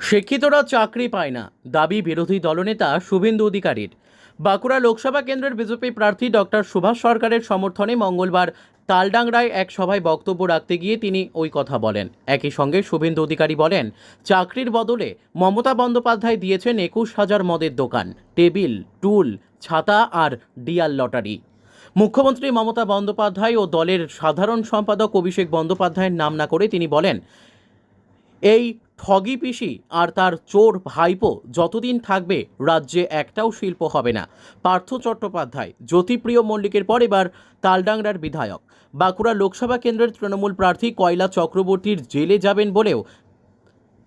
শিক্ষিতরা চাকরি পায় না। দাবি বিরোধী দলনেতা শুভেন্দু অধিকারীর। বাঁকুড়া লোকসভা কেন্দ্রের বিজেপি প্রার্থী ডক্টর সুভাষ সরকারের সমর্থনে মঙ্গলবার তালডাংরায় এক সভায় বক্তব্য রাখতে গিয়ে তিনি ওই কথা বলেন। একই সঙ্গে শুভেন্দু অধিকারী বলেন, চাকরির বদলে মমতা বন্দ্যোপাধ্যায় দিয়েছেন একুশ হাজার মদের দোকান, টেবিল, টুল, ছাতা আর ডিয়াল লটারি। মুখ্যমন্ত্রী মমতা বন্দ্যোপাধ্যায় ও দলের সাধারণ সম্পাদক অভিষেক বন্দ্যোপাধ্যায়ের নাম না করে তিনি বলেন, এই ঠগি পিসি আর তার চোর ভাইপো যতদিন থাকবে রাজ্যে একটাও শিল্প হবে না। পার্থ চট্টোপাধ্যায়, জ্যোতিপ্রিয় মল্লিকের পর এবার তালডাংরার বিধায়ক। বাঁকুড়া লোকসভা কেন্দ্রের তৃণমূল প্রার্থী কয়লা চক্রবর্তীর জেলে যাবেন বলেও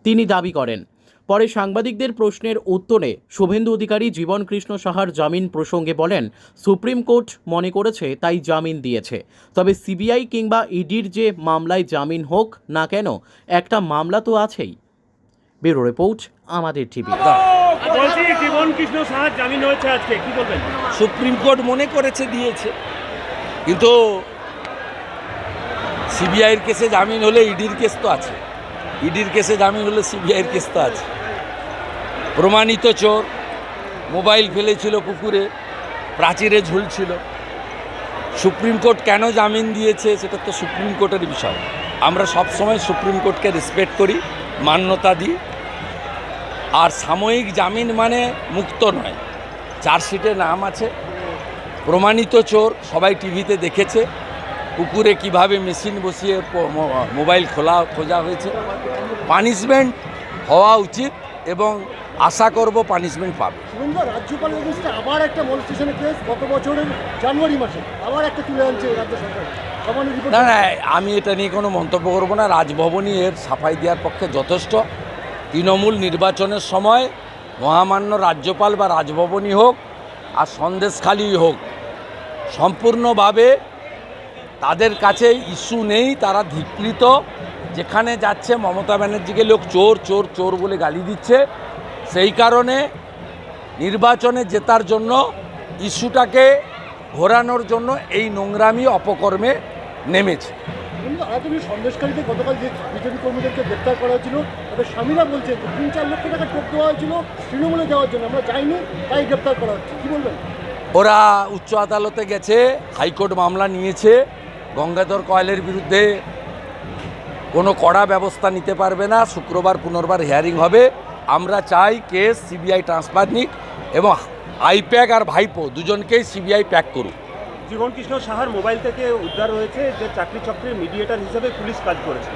তিনি দাবি করেন। পরে সাংবাদিকদের প্রশ্নের উত্তরে শুভেন্দু অধিকারী জীবন কৃষ্ণ সাহার জামিন প্রসঙ্গে বলেন সুপ্রিম কোর্ট মনে করেছে তাই জামিন দিয়েছে। তবে সিবিআই কিংবা ইডির যে মামলায় জামিন হোক না কেন একটা মামলা তো আছেই। ব্যুরো রিপোর্ট আমাদের টিভি। জীবন কৃষ্ণ সাহার জামিন হয়েছে আজকে কি বলবেন? সুপ্রিম কোর্ট মনে করেছে দিয়েছে কিন্তু সিবিআইয়ের কেসে জামিন হলে ইডির কেস তো আছে। ইডির কেসে জামিন হলে সিবিআইয়ের কেস তো আছে। প্রমাণিত চোর, মোবাইল ফেলেছিল পুকুরে, প্রাচীরে ঝুলছিল। সুপ্রিম কোর্ট কেন জামিন দিয়েছে সেটা তো সুপ্রিম কোর্টের বিষয়। আমরা সবসময় সুপ্রিম কোর্টকে রেসপেক্ট করি, মান্যতা দিই। আর সাময়িক জামিন মানে মুক্ত নয়। চার্জশিটে নাম আছে। প্রমাণিত চোর সবাই টিভিতে দেখেছে। পুকুরে কীভাবে মেশিন বসিয়ে মোবাইল খোলা খোঁজা হয়েছে। পানিশমেন্ট হওয়া উচিত এবং আশা করব পানিশমেন্ট পাবে। শুভেন্দু আবার একটা স্টেশনে কেস গত বছরের জানুয়ারি মাসে। আবার একটা তুলে আনছে রাজ্য সরকার। না না আমি এটা নিয়ে কোনো মন্তব্য করব না। রাজভবনই এর সাফাই দেওয়ার পক্ষে যথেষ্ট। তৃণমূল নির্বাচনের সময় মহামান্য রাজ্যপাল বা রাজভবনই হোক আর সন্দেশখালী হোক সম্পূর্ণভাবে তাদের কাছে ইস্যু নেই তারা ধিকৃত। যেখানে যাচ্ছে মমতা ব্যানার্জিকে লোক চোর চোর চোর বলে গালি দিচ্ছে। সেই কারণে নির্বাচনে জেতার জন্য ইস্যুটাকে ঘোরানোর জন্য এই নোংরামি অপকর্মে নেমেছে। গতকাল যে বিজেপি কর্মীদেরকে গ্রেপ্তার করা হয়েছিল তাদের স্বামীরা বলছেন যে তিন চার লক্ষ টাকা টোপ দেওয়া হয়েছিল তৃণমূলে যাওয়ার জন্য আমরা যাইনি তাই গ্রেপ্তার করা হচ্ছে। কি বলবেন? ওরা উচ্চ আদালতে গেছে হাইকোর্ট মামলা নিয়েছে। গঙ্গাধর কয়েলের বিরুদ্ধে কোনো কড়া ব্যবস্থা নিতে পারবে না শুক্রবার পুনর্বার হিয়ারিং হবে। আমরা চাই কেস সিবিআই ট্রান্সফার নিক এবং আইপ্যাক আর ভাইপো দুজনকেই সিবিআই প্যাক করুক। জীবন কৃষ্ণ সাহার মোবাইল থেকে উদ্ধার হয়েছে যে চাকরি চক্রের মিডিয়েটার হিসেবে পুলিশ কাজ করেছিল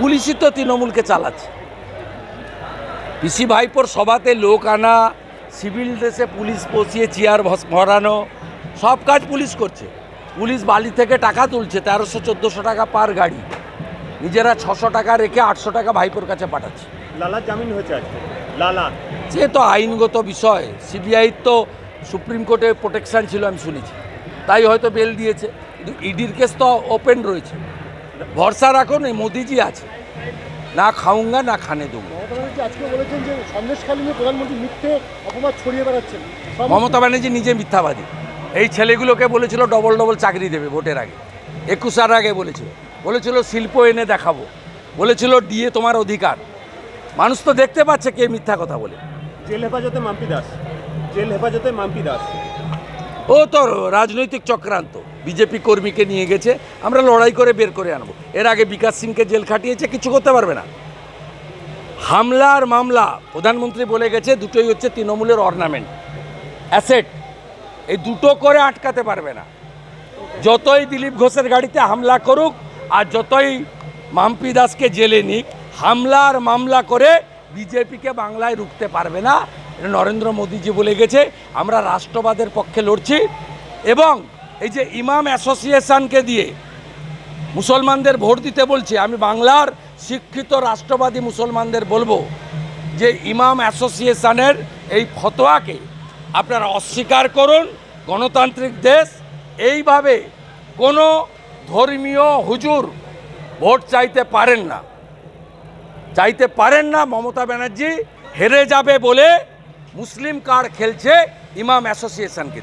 পুলিশই তো তৃণমূলকে চালাচ্ছে। পিসি ভাইপোর সভাতে লোক আনা সিভিল ড্রেসে পুলিশ বসিয়ে চেয়ার ভরানো সব কাজ পুলিশ করছে। পুলিশ বালি থেকে টাকা তুলছে তেরোশো চোদ্দোশো টাকা পার গাড়ি। নিজেরা ছশো টাকা রেখে আটশো টাকা ভাইপোর কাছে পাঠাচ্ছে। লালা জামিন হয়েছে আজকে? লালা? সে তো আইনগত বিষয় সিবিআই তো সুপ্রিম কোর্টে প্রোটেকশন ছিল আমি শুনেছি। তাই হয়তো বেল দিয়েছে কিন্তু ইডির কেস তো ওপেন রয়েছে। ভরসা রাখুন এই মোদিজি আছে। না খাউঙ্গা না খানে দেবো মমতা ব্যানার্জি আজকে বলেছেন যে সন্দেশখালী নিয়ে প্রধানমন্ত্রী মিথ্যে অপবাদ ছড়িয়ে বেড়াচ্ছেন। সব- মমতা ব্যানার্জি নিজে মিথ্যাবাদী। এই ছেলেগুলোকে বলেছিল ডবল ডবল চাকরি দেবে ভোটের আগে। একুশার আগে বলেছিল। বলেছিল শিল্প এনে দেখাবো। বলেছিল দিয়ে তোমার অধিকার। মানুষ তো দেখতে পাচ্ছে কে মিথ্যা কথা বলে। জেল হেফাজতে মাম্পি দাস। জেল হেফাজতে মাম্পি দাস। ও তো রাজনৈতিক চক্রান্ত। বিজেপি কর্মীকে নিয়ে গেছে। আমরা লড়াই করে বের করে আনব। এর আগে বিকাশ সিংকে জেল খাটিয়েছে কিছু করতে পারবে না। হামলার মামলা প্রধানমন্ত্রী বলে গেছে দুটোই হচ্ছে তৃণমূলের অর্নামেন্ট অ্যাসেট এই দুটো করে আটকাতে পারবে না। যতই দিলীপ ঘোষের গাড়িতে হামলা করুক আর যতই মাম্পি দাসকে জেলে নিক হামলার মামলা করে বিজেপিকে বাংলায় রুখতে পারবে না নরেন্দ্র মোদীজি বলে গেছে। আমরা রাষ্ট্রবাদের পক্ষে লড়ছি এবং এই যে ইমাম অ্যাসোসিয়েশনকে দিয়ে মুসলমানদের ভোট দিতে বলছে, আমি বাংলার শিক্ষিত রাষ্ট্রবাদী মুসলমানদের বলব যে ইমাম অ্যাসোসিয়েশনের এই ফতোয়াকে আপনারা অস্বীকার করুন গণতান্ত্রিক দেশ, এইভাবে কোনো ধর্মীয় হুজুর ভোট চাইতে পারেন না। চাইতে পারেন না, মমতা ব্যানার্জি হেরে যাবে বলে মুসলিম কার্ড খেলছে ইমাম অ্যাসোসিয়েশনকে।